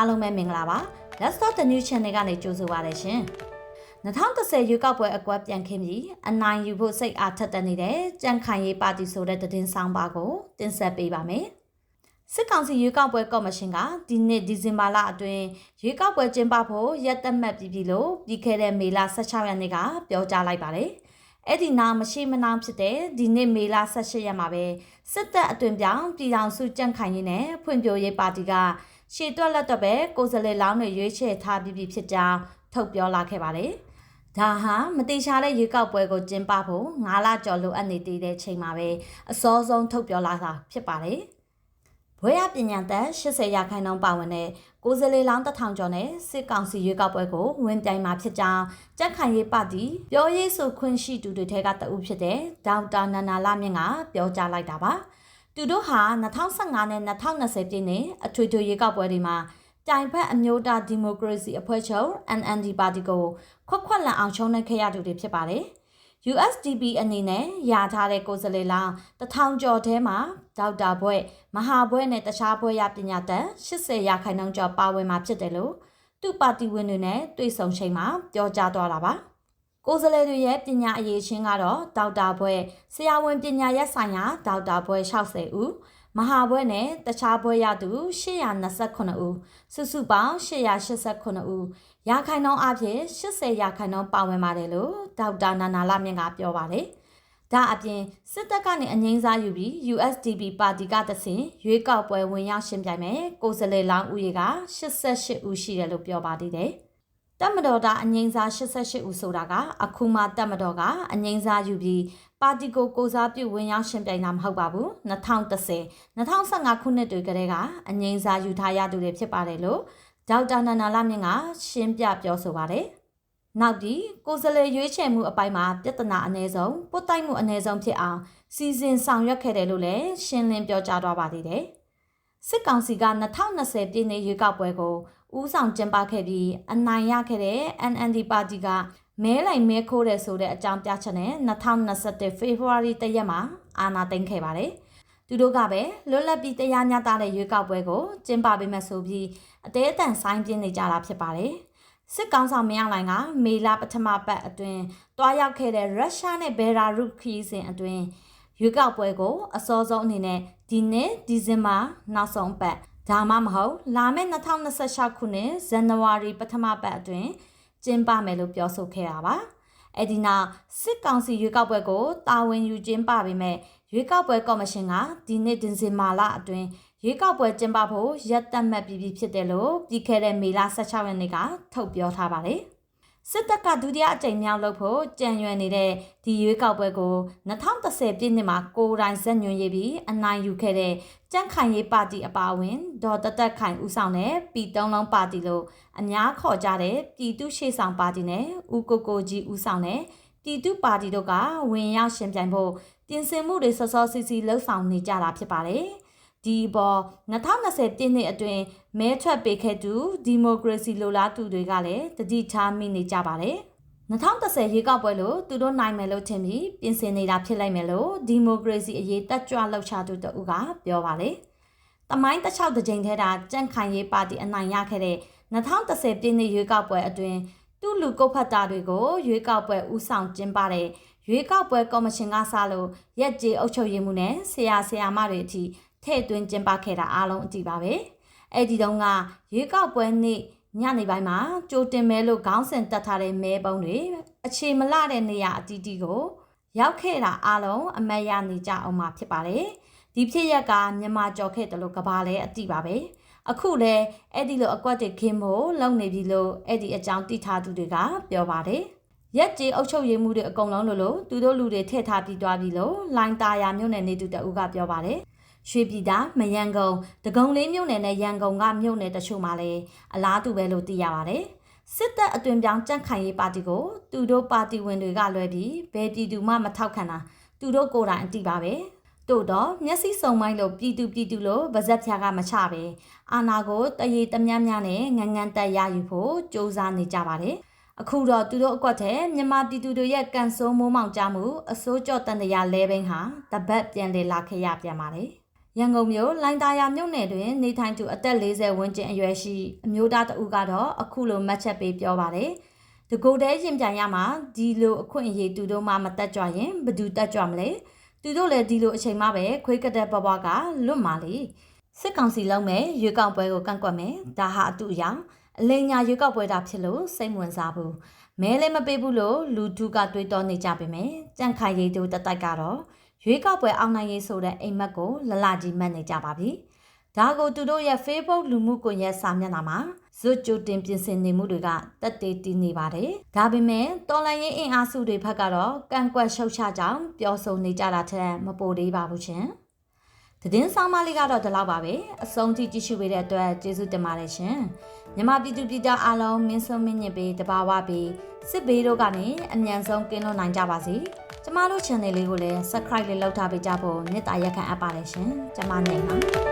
အားလုံးပဲမင်္ဂလာပါ Let's Talk the New Channel ကနေကြိုဆိုပါရရှင်2010ရွေးကောက်ပွဲအကွက်ပြန်ခင်းပြီးအနိုင်ယူဖို့စိတ်အားထက်သန်နေတဲ့ကြံ့ခိုင်ရေးပါတီဆိုတဲ့သတင်းဆောင်ပါကိုတင်ဆက်ပေးပါမယ်စစ်ကောင်စီရွေးကောက်ပွဲကော်မရှင်ကဒီနှစ်ဒီဇင်ဘာလအတွင်းရွေးကောက်ပွဲကျင်းပဖို့ရက်သက်မှတ်ပြီးပြီလို့ပြီးခဲ့တဲ့မေလ16ရက်နေ့ကပြောကြားလိုက်ပါတယ်။အဲ့ဒီနောက်မရှိမနှောင်းဖြစ်တဲ့ဒီနေ့မေလ18ရက်မှာပဲစစ်တပ်အတွင်ပြောင်းပြည်ထောင်စုကြံ့ခိုင်ရေးနဲ့ဖွံ့ဖြိုးရေးပါတီက ရှေ့တွက်လက်တော့ပဲကိုယ်စားလှယ်လောင်းတွေရွေးချယ်ထားပြီးပြီဖြစ်ကြောင်းထုတ်ပြောလာခဲ့ပါတယ်။ဒါဟာမတိရှာတဲ့ရွေးကောက်ပွဲကိုကျင်းပဖို့9လကျော်လိုအပ်နေသေးတဲ့ချိန်မှာပဲအစောဆုံးထုတ်ပြောလာတာဖြစ်ပါတယ်။ဘွဲရပညာသက်80ရာခိုင်နှုန်းပါဝင်တဲ့ကိုယ်စားလှယ်လောင်းတစ်ထောင်ကျော်နဲ့စစ်ကောင်စီရွေးကောက်ပွဲကိုဝင်ပြိုင်မှာဖြစ်ကြောင်းကြက်ခိုင်ရေးပါတီပြောရေးဆိုခွင့်ရှိသူတွေထဲကတဦးဖြစ်တဲ့ဒေါက်တာနန္နာလမြင့်ကပြောကြားလိုက်တာပါ သူတို့ဟာ2015နဲ့2020ပြည့်နှစ်အထွေထွေရွေးကောက်ပွဲတွေမှာတိုင်ဖက်အမျိုးသားဒီမိုကရေစီအဖွဲ့ချုပ် NND ပါတီကိုခွက်ခွက်လန်အောင်ရှုံးနေခဲ့ရသူတွေဖြစ်ပါတယ်။ USDP အနေနဲ့ရထားတဲ့ကိုယ်စားလှယ်လောင်းတထောင်ကျော်ထဲမှာဒေါက်တာဘွဲ့မဟာဘွဲ့နဲ့တခြားဘွဲ့ရပညာတန်80ရာခိုင်နှုန်းကျော်ပါဝင်မှာဖြစ်တယ်လို့သူ့ပါတီဝင်တွေနဲ့တွေ့ဆုံချိန်မှာပြောကြားသွားတာပါ ကိုယ်စားလှယ်တွေရဲ့ပညာအရေးချင်းကတော့ဒေါက်တာဘွဲ့ဆရာဝန်ပညာရပ်ဆိုင်ရာဒေါက်တာဘွဲ့60ဦးမဟာဘွဲ့နဲ့တခြားဘွဲ့ရသူ829ဦးစုစုပေါင်း889ဦးရာခိုင်နှုန်းအဖြစ်80ရာခိုင်နှုန်းပါဝင်ပါတယ်လို့ဒေါက်တာနာနာလမြင့်ကပြောပါတယ်။ဒါအပြင်စစ်တပ်ကနေအငိမ့်စားယူပြီး USDP ပါတီကတဆင်ရွေးကောက်ပွဲဝင်ရောက်ရှင်ပြိုင်မယ်ကိုယ်စားလှယ်လောင်းဦးရေက88ဦးရှိတယ်လို့ပြောပါသေးတယ်။ တက်မတော်သားအငိမ့်စား88ဦးဆိုတာကအခုမှတက်မတော်ကအငိမ့်စားယူပြီးပါတီကိုကိုစားပြုဝင်ရောက်ရှင်ပြိုင်တာမဟုတ်ပါဘူး2010 2015ခုနှစ်တွေကတည်းကအငိမ့်စားယူထားရသူတွေဖြစ်ပါတယ်လို့ဒေါက်တာနန္ဒာလမြင့်ကရှင်းပြပြောဆိုပါတယ်။နောက်ပြီးကိုယ်စားလှယ်ရွေးချယ်မှုအပိုင်းမှာပြဿနာအ ਨੇ ဆုံးပုတ်တိုက်မှုအ ਨੇ ဆုံးဖြစ်အောင်စီစဉ်ဆောင်ရွက်ခဲ့တယ်လို့လည်းရှင်းလင်းပြောကြားသွားပါသေးတယ်။စစ်ကောင်စီက2020ပြည်နယ်ရွေးကောက်ပွဲကို ဦးဆောင်ကျင်းပခဲ့ပြီးအနိုင်ရခဲ့တဲ့ NND ပါတီကမဲလိုက်မဲခိုးတယ်ဆိုတဲ့အကြောင်းပြချက်နဲ့2021 February တရက်မှာအာဏာသိမ်းခဲ့ပါတယ်။သူတို့ကပဲလွတ်လပ်ပြီးတရားမျှတတဲ့ရွေးကောက်ပွဲကိုကျင်းပပေးမယ်ဆိုပြီးအသေးအတန်ဆိုင်ပြင်းနေကြတာဖြစ်ပါတယ်။စစ်ကောင်ဆောင်မင်းအောင်လှိုင်ကမေလပထမပတ်အတွင်းတွားရောက်ခဲ့တဲ့ရုရှားနဲ့ဘယ်လာရုခီးစဉ်အတွင်းရွေးကောက်ပွဲကိုအစောဆုံးအနေနဲ့ဒီနှစ်ဒီဇင်ဘာနောက်ဆုံးပတ် ဒါမှမဟုတ်လာမယ့်2026ခုနှစ်ဇန်နဝါရီပထမပတ်အတွင်းကျင်းပမယ်လို့ပြောဆိုခဲ့တာပါ။အဲ့ဒီနောက်စစ်ကောင်စီရွေးကောက်ပွဲကိုတာဝန်ယူကျင်းပပေမဲ့ရွေးကောက်ပွဲကော်မရှင်ကဒီနေ့ဒင်စင်မာလာအတွင်းရွေးကောက်ပွဲကျင်းပဖို့ရက်သက်မှတ်ပြီးပြီဖြစ်တယ်လို့ပြီးခဲ့တဲ့မေလ16ရက်နေ့ကထုတ်ပြောထားပါတယ်။ စစ်တပ်ကဒုတိယအကြိမ်မြောက်လုပ်ဖို့ကြံရွယ်နေတဲ့ဒီရွေးကောက်ပွဲကို2010ပြည့်နှစ်မှာကိုယ်တိုင်ဇက်ညွန်ရေးပြီးအနိုင်ယူခဲ့တဲ့ကြန့်ခိုင်ရေးပါတီအပါအဝင်ဒေါ်တသက်ခိုင်ဦးဆောင်တဲ့ပြည်သုံးလုံးပါတီလို့အများခေါ်ကြတဲ့ပြည်သူရှေ့ဆောင်ပါတီနဲ့ဦးကိုကိုကြီးဦးဆောင်တဲ့ပြည်သူပါတီတို့ကဝင်ရောက်ရှင်ပြိုင်ဖို့ပြင်ဆင်မှုတွေစောစောစီစီလှုပ်ဆောင်နေကြတာဖြစ်ပါတယ်။ဒီပေါ်2020ပြည့်နှစ်အတွင်း မဲထွက်ပေးခဲ့သူဒီမိုကရေစီလိုလားသူတွေကလည်းတတိထားမိနေကြပါတယ်2010ရေကောက်ပွဲလို့သူတို့နိုင်မယ်လို့ထင်ပြီးပြင်ဆင်နေတာဖြစ်လိုက်မယ်လို့ဒီမိုကရေစီအရေးတက်ကြွလှုပ်ရှားသူတဦးကပြောပါတယ်။တမိုင်းတစ်ချောက်တစ်ကြိမ်ထဲတာကြန့်ခိုင်ရေးပါတီအနိုင်ရခဲ့တဲ့2010ပြည့်နှစ်ရွေးကောက်ပွဲအတွင်းသူ့လူကုတ်ဖတ်တာတွေကိုရွေးကောက်ပွဲဥဆောင်ကျင်းပတဲ့ရွေးကောက်ပွဲကော်မရှင်ကစလို့ရက်ကြေအုပ်ချုပ်ရေးမှုနဲ့ဆရာဆရာမတွေအထိထည့်သွင်းကျင်းပခဲ့တာအားလုံးအကြည့်ပါပဲ အဲ့ဒီတုန်းကရွေးကောက်ပွဲနေ့ညနေပိုင်းမှာကြိုတင်မဲလို့ခေါင်းစဉ်တက်ထားတဲ့မဲပုံတွေအခြေမလတဲ့နေရာအတီးတီကို ရောက်ခဲ့တာအားလုံးအမတ်ရနေကြအောင်မှာဖြစ်ပါတယ်ဒီဖြစ်ရက်ကမြန်မာကြော်ခဲ့တယ်လို့ကဘာလဲအတိပါပဲအခုလဲအဲ့ဒီလိုအကွက်တွေခင်းဖို့လုပ်နေပြီလို့အဲ့ဒီအကြောင်းသိထားသူတွေကပြောပါတယ်ရက်ကြီးအုပ်ချုပ်ရေးမှုတွေအကုန်လုံးလို့လို့သူတို့လူတွေထည့်ထားပြီးသွားပြီလို့လိုင်းတာယာမြို့နယ်နေသူတအူးကပြောပါတယ် ရွှေပြည်သာမယန်ကုန်ဒဂုံလေးမြို့နယ်နဲ့ရန်ကုန်ကမြို့နယ်တချို့မှာလည်းအလားတူပဲလို့သိရပါတယ်စစ်တပ်အသွင်ပြောင်းကြန့်ခိုင်ရေးပါတီကိုသူတို့ပါတီဝင်တွေကလွဲပြီးဘယ်ပြည်သူမှမထောက်ခံတာသူတို့ကိုယ်တိုင်အတိပါပဲတို့တော့မျက်စိစုံမိုင်းလို့ပြည်သူပြည်သူလို့ဗဇက်ဖြာကမချပဲအာနာကိုတရေတမြများနဲ့ငငန်းတက်ရယူဖို့စ조사နေကြပါတယ်အခုတော့သူတို့အကွက်ထဲမြန်မာပြည်သူတွေရဲ့ကန်ဆိုးမိုးမောင်ကြမှုအစိုးကြော့တန်တရာလဲဘင်းဟာတပတ်ပြန်လေလာခဲ့ရပြန်ပါတယ် ရန်ကုန်မြို့လိုင်းသာယာမြို့နယ်တွင်နေထိုင်သူအသက်40ဝန်းကျင်အရွယ်ရှိအမျိုးသားတဦးကတော့အခုလိုမှတ်ချက်ပေးပြောပါတယ်။တကူတဲရင်ပြန်ရမှာဒီလိုအခွင့်အရေးသူတို့မှမတက်ကြွရင်ဘယ်သူတက်ကြွမလဲ။သူတို့လည်းဒီလိုအချိန်မှပဲခွေးကတဲ့ဘဘကလွတ်မာလေ။စစ်ကောင်စီလုံးမဲ့ရွေးကောက်ပွဲကိုကန့်ကွက်မယ်။ဒါဟာအတူအယောင်အလိညာရွေးကောက်ပွဲတာဖြစ်လို့စိတ်ဝင်စားဘူး။မဲလည်းမပေးဘူးလို့လူထုကတွေးတောနေကြပေမဲ့ကြန့်ခိုင်ရည်သူတတိုက်ကတော့ ရွေးကောက်ပွဲအောင်နိုင်ရေးဆိုတဲ့အိမ်မက်ကိုလလကြီးမှတ်နေကြပါပြီ။ဒါကိုသူတို့ရဲ့ Facebook လူမှုကွန်ရက်စာမျက်နှာမှာဇွတ်ကြိုတင်ပြင်ဆင်နေမှုတွေကတက်တေးတည်နေပါတယ်။ဒါပေမဲ့တော်လိုင်းရင်အင်အားစုတွေဘက်ကတော့ကန့်ကွက်ရှုတ်ချကြောင်းပြောဆိုနေကြတာထက်မပိုသေးပါဘူးရှင်။ သတင်းဆောင်မလေးကတော့ဒီလောက်ပါပဲအဆုံးထိကြည့်ရှုပေးတဲ့အတွက်ကျေးဇူးတင်ပါတယ်ရှင်မြန်မာပြည်သူပြည်သားအားလုံးမင်းဆုံးမင်းညစ်ပေးတဘာဝပေးစစ်ဘေးတို့ကနေအမြန်ဆုံးကင်းလွတ်နိုင်ကြပါစေကျမတို့ channel လေးကိုလည်း subscribe လေးလုပ်ထားပေးကြဖို့မေတ္တာရက်ခံအပ်ပါတယ်ရှင်ကျမနေပါ